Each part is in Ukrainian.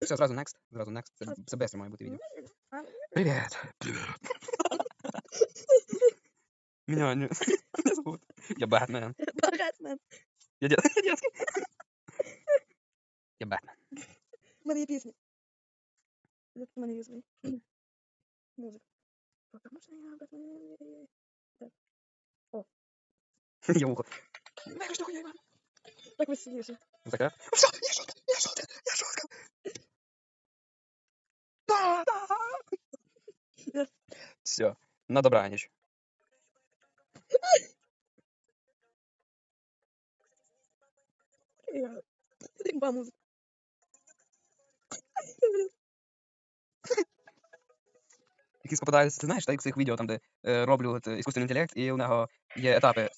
Все, зразу next, зразу next. Це, це бестро має бути відео. Привіт. Привіт. Меня не, не зовут. Я Бэтмен. Бетмен. Я дед. Я детский. Я Бэтмен. У мене є пісня. У мене є свої. Музика. Потому що я Бетмен. Я вухо. Знаєш, що я Так веселіше. Така. Все, я шутка, я шутка, я шутка. Да, да. Все, на добраніч. Римба. Якісь попадаються, ти знаєш, так, цих відео, там, де е, роблю от, е, іскусственний інтелект, і у нього є етапи.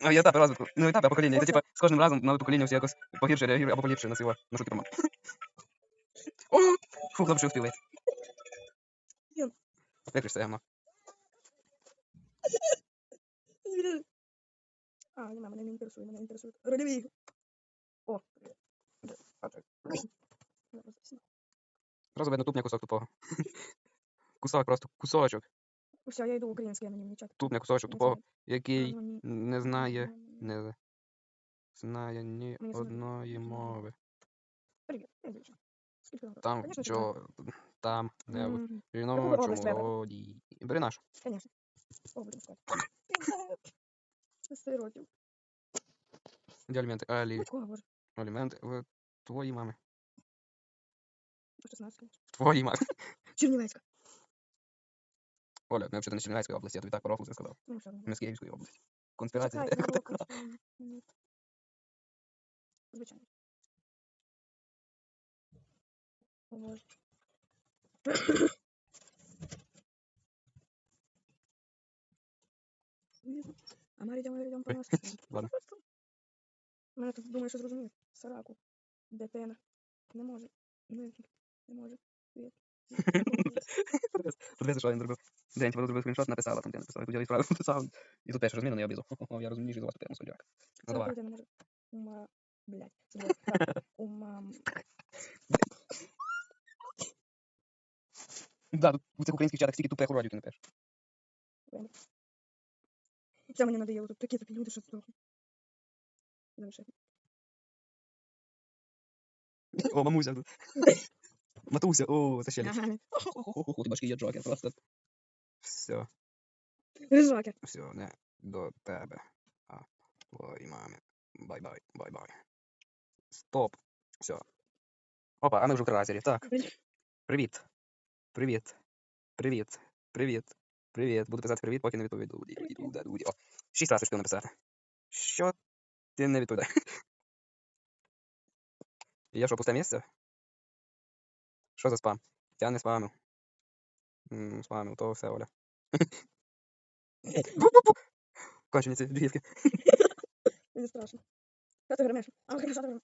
Ну, є етапи розвитку, ну, етапи покоління. І це, типа, з кожним разом нове покоління якось погірше реагує або поліпше на свого, на мене. О! Фу, хлопчик успіває. Єн. Виключ явно. А, не мене не інтересує, мене інтересує рольові. О, привіт. Зразу видно тупня кусок тупого. Кусок просто, кусочок. Все, я йду в український анонімний чат. Тупня кусочок тупого, який не знає, не знає ні одної мови. Привіт, я дівчина. Там, Конечно, ти знаєш. там, де в М, жіночому область треба. роді. Конечно. О, будемо сказати. Шести років. Де аліменти? Алі, аліменти в твоїй мами. 16, конечно. Твоїй мамі. Чернівецька. Оля, ми взагалі не з Чернівецької області, я тобі так рофлу це сказав. Ну, все. Ми з Київської області. Конспірація. Чекай, Звичайно. А ми йдемо, йдемо по нас. Ладно. Мене тут думаю, що зрозумів. Сараку. Дитина. Не може. Не, не може. Привіт. Подивися, що він зробив. День вона зробив скріншот, написала там, де написала, я тут відправив, написав. І тут пише, розміна, я обізу. Хо-хо, я розумніший за вас, тему суддяк. Ну давай. Ума. Блядь. Ума. Да, у цих українських чатах стільки тупих уродів ти не пишеш. Це мені надоело. Тут такі тупі люди, що здохнуть. О, мамуся тут. Матуся, о, це ще ліпше. Ага. Хо-хо-хо, ти башки є джокер, просто. Все, Рижаки. все, не до тебе. А твоїй мамі. Бай-бай, бай-бай. Стоп. Все. Опа, а ми вже в кразері. Так. Привіт. Привіт. Привіт. Привіт. Привіт. Буду писати привіт, поки не відповіду. О, шість разів успів написати. Що ти не відповідаєш? Я що, пусте місце? Що за спам? Я не спамив. Спамив, то все, Оля. Кончені ці джгівки. Мені страшно. Що ти гримеш? А, хорошо, ти.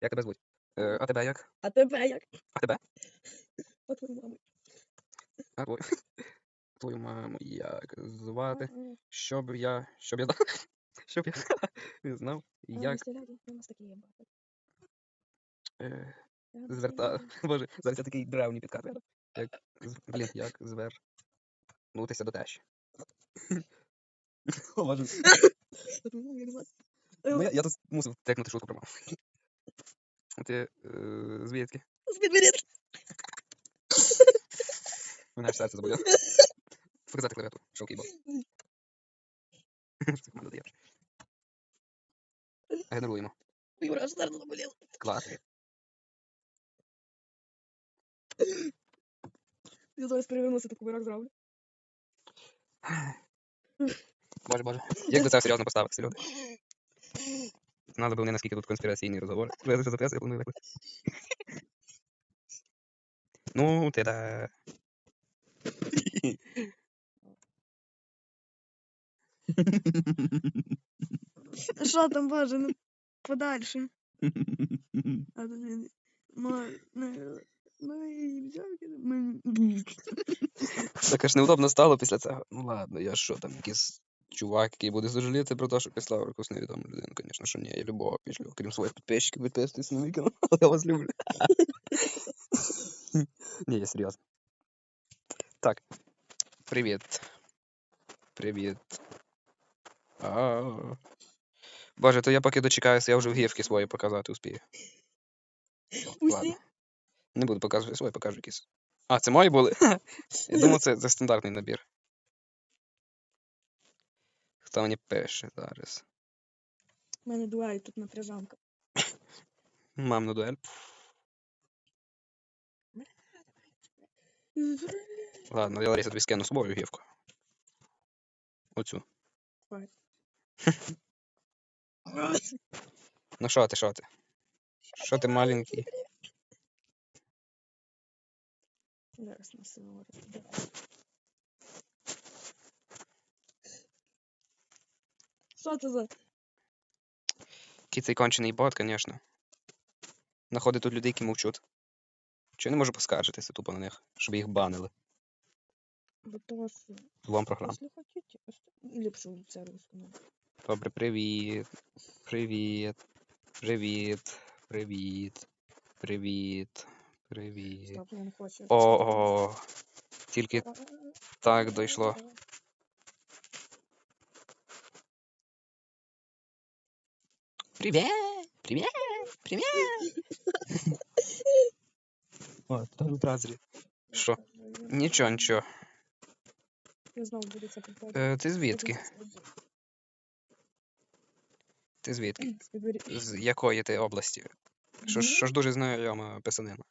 Як тебе звуть? Е, А тебе як? А тебе як? А тебе? А твою маму. А твою? Твою маму як звати? Щоб я. Щоб я знав. Щоб я не знав, як е, зверта. Боже, зараз я такий древній підказує. Як. Блін, як звернутися до тещі. О, Боже. Ну, я, я тут мусив текнути шутку про маму. Ти е, звідки? Звідвіріт. Мене аж серце заболіло. Показати клавіатуру. Шоу кейборд. Що команда дає? Генеруємо. Юра, аж серце заболіло. Клас. Я зараз перевернуся, таку вирок зроблю. Боже, боже. Як до цього серйозно поставитися, люди? Знали б вони, наскільки тут конспіраційні розговори. Я за я планую виклик. Ну, ти да. Що там, боже, ну подальше. А то він. Ну, ну, ну і взяв. Так аж неудобно стало після цього. Ну ладно, я що там, якісь чувак, який буде зажаліти про те, що післав якусь невідому людину. Звісно, що ні, я любого пішлю, крім своїх підписчиків, підписуйтесь на мій канал, я вас люблю. Ні, я серйозно. Так. Привіт. Привіт. А. Боже, то я поки дочекаюся, я вже в гівки свої показати успію. Ладно. Не буду показувати свої, покажу якісь. А, це мої були? Я думав, це, це стандартний набір. Хто мені пише зараз? У мене дуель тут напряжанка. Мам на дуель. Ладно, я Лариса тобі скину свою гівку. Оцю. Ну що ти, що ти? Що ти маленький? Зараз на Що це за? Який цей кончений бот, звісно. Находить тут людей, які мовчуть. Я не можу поскаржитися тупо на них, щоб їх банили. Бо того, що... Злом програм. Якщо хотите, оста- ліпше це русскому. Добре, привіт. Привіт. Привіт. Привіт. Привіт. Привіт. Хочу. О, тільки так дійшло. Привіт! Привіт! Привіт! О, тут в бразері. Що? Нічого, нічого. Я знову буду це. Е, ти звідки? Ти звідки? З якої ти області? Що, ж- що ж дуже знайома писанина?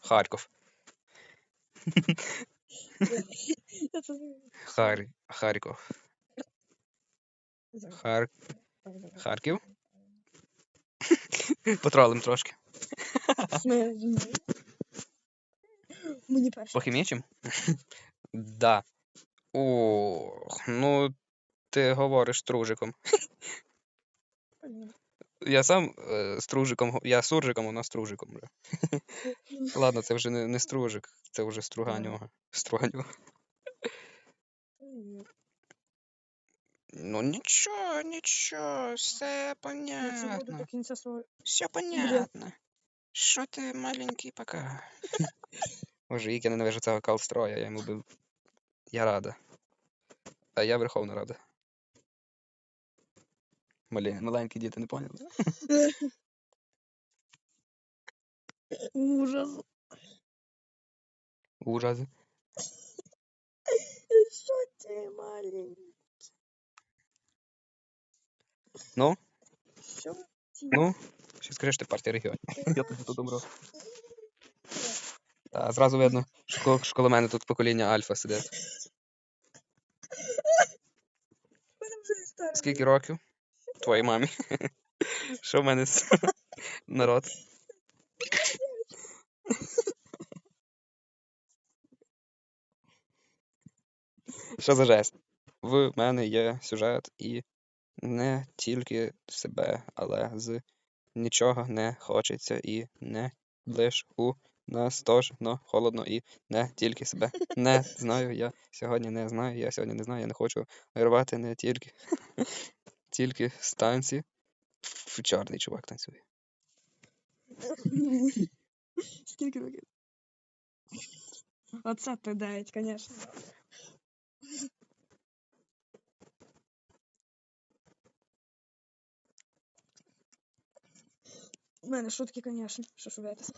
Харків. Я це. Хар... Харків. Хар... Харків? Потролим трошки. Мені перше. Похимічим? Да. Ох, ну ти говориш стружиком. Я сам е, стружиком, я суржиком, вона стружиком. Вже. Ладно, це вже не, не стружик, це вже струганюга. Струганюга. Ну нічого, нічого, все Я буду понятно. до кінця свого. Все понятно. Що ти маленький пока? Боже, як я ненавижу цього калстроя, я йому би. Я рада. А я Верховна Рада. Малі, маленькі діти не поняли. Ужас. Ужас. Що ти маленький? Ну? Що? Ну, що скажеш ти партія регіонів. Я тут умру. Та, зразу видно, що коло- що коло мене тут покоління альфа сидить. Вже. Скільки років? Твоїй мамі. Що в мене з народ? Що за жесть? В мене є сюжет і не тільки себе, але з нічого не хочеться і не лиш у нас теж но холодно і не тільки себе. Не знаю, я сьогодні не знаю, я сьогодні не знаю, я не хочу рвати не тільки. Тільки з танці. Фу, Чорний чувак танцює. Скільки років? Оце ти дають, звісно. У шутки, звісно. Що ж ви це